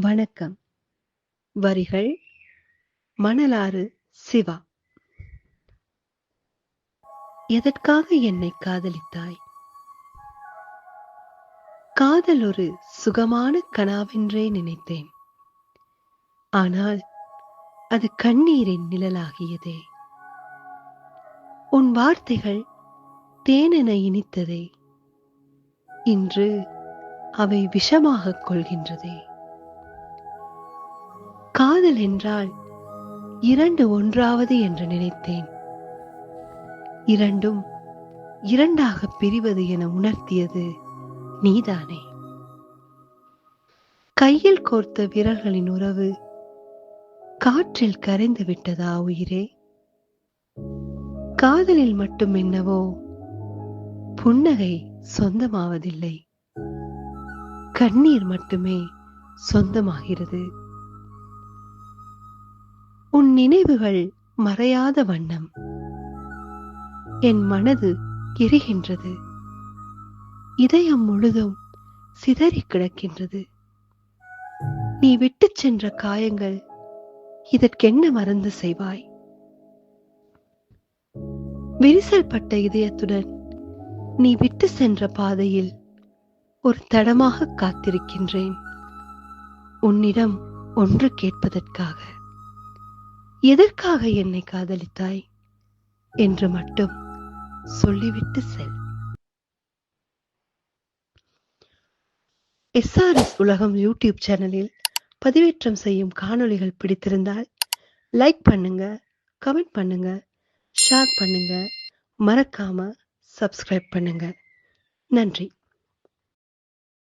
வணக்கம். வரிகள் மணலாறு சிவா. எதற்காக என்னை காதலித்தாய்? காதல் ஒரு சுகமான கனாவென்றே நினைத்தேன். ஆனால் அது கண்ணீரின் நிழலாகியதே. உன் வார்த்தைகள் தேனென இனித்ததே. இன்று அவை விஷமாகக் கொள்கின்றதே. காதல் என்றால் இரண்டு ஒன்றாவது என்று நினைத்தேன். இரண்டும் இரண்டாக பிரிவது என உணர்த்தியது நீதானே. கையில் கோர்த்த விரல்களின் உறவு காற்றில் கரைந்து விட்டதா உயிரே? காதலில் மட்டும் என்னவோ புன்னகை சொந்தமாவதில்லை. கண்ணீர் மட்டுமே சொந்தமாகிறது. உன் நினைவுகள் மறையாத வண்ணம். என் மனது எரிகின்றது. இதயம் முழுதும் சிதறி கிடக்கின்றது. நீ விட்டுச் சென்ற காயங்கள் இதற்கென்ன மறந்து செய்வாய்? விரிசல் பட்ட இதயத்துடன் நீ விட்டு சென்ற பாதையில் ஒரு தடமாக காத்திருக்கின்றேன். உன்னிடம் ஒன்று கேட்பதற்காக. எதற்காக என்னை காதலித்தாய்? என்று மட்டும் சொல்லிவிட்டு செல். எஸ்ஆர்எஸ் உலகம் யூடியூப் சேனலில் பதிவேற்றம் செய்யும் காணொளிகள் பிடித்திருந்தால் லைக் பண்ணுங்க கமெண்ட் பண்ணுங்க ஷேர் பண்ணுங்க மறக்காம சப்ஸ்கிரைப் பண்ணுங்க. நன்றி.